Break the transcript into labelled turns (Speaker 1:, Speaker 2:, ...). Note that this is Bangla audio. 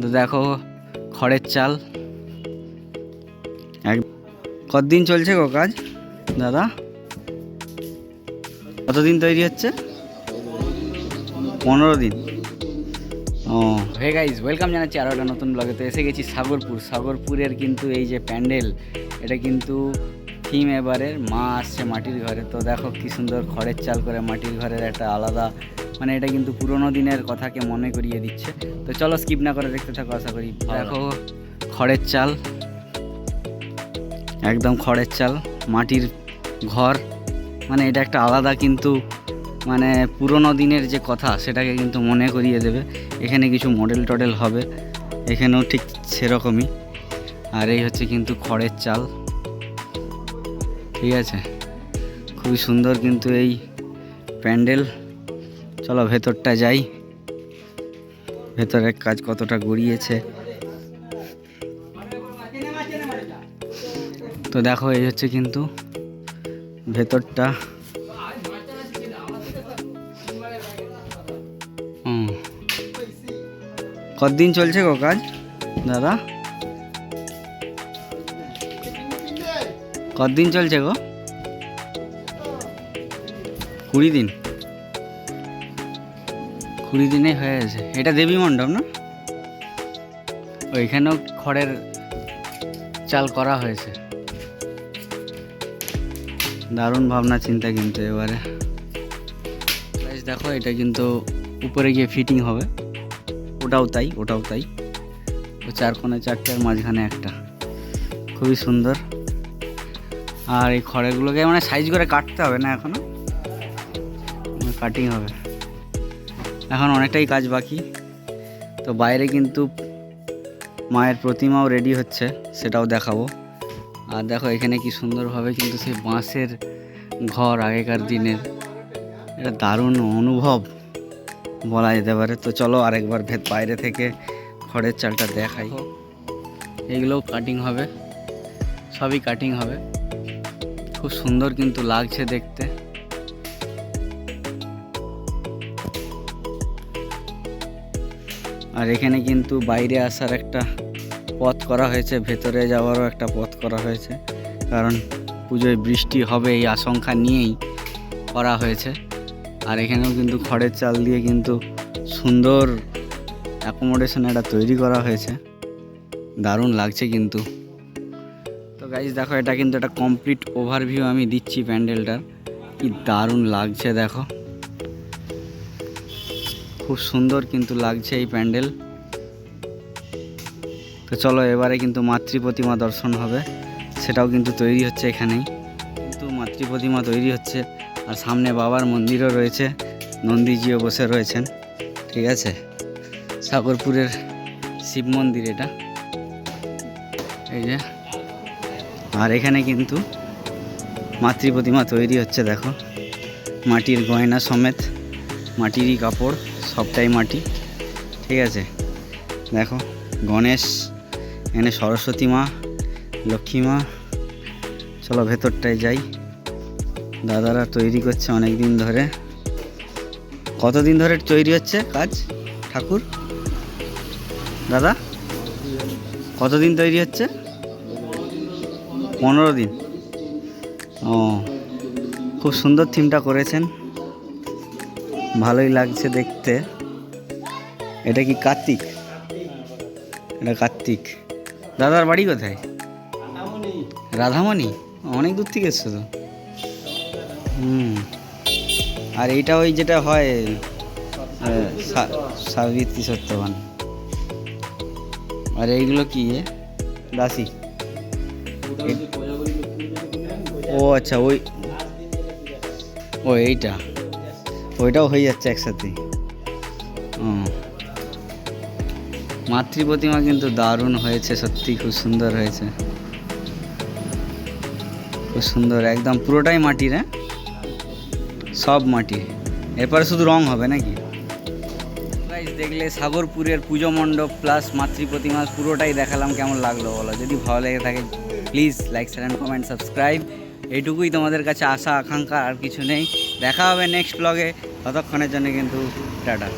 Speaker 1: তো দেখো খড়ের চাল। এক কতদিন চলছে গো কাজ, দাদা? কতদিন তৈরি হচ্ছে? পনেরো দিন। ও। হে গাইজ ওয়েলকাম জানাচ্ছি আরও একটা নতুন ব্লগে তো এসে গেছি সাগরপুর। সাগরপুরের কিন্তু এই যে প্যান্ডেল, এটা কিন্তু থিম এবারের। মা আসছে মাটির ঘরে। তো দেখো কি সুন্দর খড়ের চাল করে মাটির ঘরের একটা আলাদা মানে এটা কিন্তু পুরোনো দিনের কথাকে মনে করিয়ে দিচ্ছে। তো চলো স্কিপ না করে দেখতে থাকো আশা করি দেখো খড়ের চাল। একদম খড়ের চাল মাটির ঘর। মানে এটা একটা আলাদা কিন্তু মানে পুরোনো দিনের যে কথা সেটাকে কিন্তু মনে করিয়ে দেবে। এখানে কিছু মডেল টডেল হবে এখানেও ঠিক সেরকমই। আর এই হচ্ছে কিন্তু খড়ের চাল। ঠিক আছে? খুবই সুন্দর কিন্তু এই প্যান্ডেল। চলো ভেতরটা যাই। ভেতরের কাজ কতটা গড়িয়েছে। তো দেখো, এই হচ্ছে কিন্তু ভেতরটা। কতদিন চলছে গো কাজ, দাদা? কতদিন চলছে গো? কুড়ি দিন। কুড়ি দিনে হয়ে গেছে। এটা দেবী মণ্ডপ না? ওইখানেও খড়ের চাল করা হয়েছে। দারুণ ভাবনা, চিন্তা কিন্তু এবারে। দেখো, এটা কিন্তু উপরে গিয়ে ফিটিং হবে। ওটাও তাই ওটাও তাই। ও চার কোণে চারটার মাঝখানে একটা। খুবই সুন্দর। আর এই খড়েগুলোকে মানে সাইজ করে কাটতে হবে না এখনও? কাটিং হবে। এখন অনেকটাই কাজ বাকি। তো বাইরে কিন্তু মায়ের প্রতিমাও রেডি হচ্ছে সেটাও দেখাবো। আর দেখো এখানে কি সুন্দরভাবে কিন্তু সেই বাঁশের ঘর আগেকার দিনের। এটা দারুণ অনুভব বলা যেতে পারে। তো চলো আরেকবার ভেত বাইরে থেকে খড়ের চালটা দেখাই। এগুলোও কাটিং হবে সবই কাটিং হবে। খুব সুন্দর কিন্তু লাগছে দেখতে। আর এখানে কিন্তু বাইরে আসার একটা পথ করা হয়েছে, ভেতরে যাওয়ারও একটা পথ করা হয়েছে। কারণ পুজোয় বৃষ্টি হবে এই আশঙ্কা নিয়েই করা হয়েছে। আর এখানেও কিন্তু খড়ের চাল দিয়ে কিন্তু সুন্দর অ্যাকোমোডেশন এটা তৈরি করা হয়েছে। দারুণ লাগছে কিন্তু। তো গাইজ দেখো, এটা কিন্তু একটা কমপ্লিট ওভারভিউ আমি দিচ্ছি প্যান্ডেলটার। কি দারুণ লাগছে, দেখো। খুব সুন্দর কিন্তু লাগছে এই প্যান্ডেল। তো চলো এবারে কিন্তু মাতৃ প্রতিমা দর্শন হবে। সেটাও কিন্তু তৈরি হচ্ছে এখানেই। কিন্তু মাতৃ প্রতিমা তৈরি হচ্ছে আর সামনে বাবার মন্দিরও রয়েছে। নন্দীজিও বসে রয়েছেন। ঠিক আছে? সাগরপুরের শিব মন্দির এটা। এই যে। আর এখানে কিন্তু মাতৃ প্রতিমা তৈরি হচ্ছে, দেখো। মাটির গয়না সমেত, মাটিরই কাপড়। সবটাই মাটি। ঠিক আছে? দেখো, গণেশ, এখানে সরস্বতী মা, লক্ষ্মী মা। চলো ভেতরটায় যাই। দাদারা তৈরি করছে অনেক দিন ধরে। কতদিন ধরে তৈরি হচ্ছে কাজ? ঠাকুর? দাদা? কতদিন তৈরি হচ্ছে? পনেরো দিন। ও, খুব সুন্দর থিমটা করেছেন। ভালোই লাগছে দেখতে। এটা কি কার্তিক? এটা কার্তিক। দাদার বাড়ি কোথায়? রাধামণি? অনেক দূর থেকে এসছো তো। হুম। আর এইটা ওই যেটা হয় সাবিত্রী সত্যবান। আর এইগুলো কি? দাসী। ও আচ্ছা ওই ও এইটা। ওইটাও হয়ে যাচ্ছে একসাথে। মাতৃ প্রতিমা কিন্তু দারুণ হয়েছে সত্যি খুব সুন্দর হয়েছে। খুব সুন্দর, একদম পুরোটাই মাটির হ্যাঁ? সব মাটি এরপরে শুধু রং হবে নাকি? দেখলে সাগরপুরের পুজো মণ্ডপ প্লাস মাতৃ প্রতিমা পুরোটাই দেখালাম, কেমন লাগল বলো? যদি ভালো লেগে থাকে please like share and comment subscribe এইটুকুই তোমাদের কাছে আশা, আকাঙ্ক্ষা, আর কিছু নেই। দেখা হবে নেক্সট ব্লগে ততক্ষণের জন্য কিন্তু টাটা।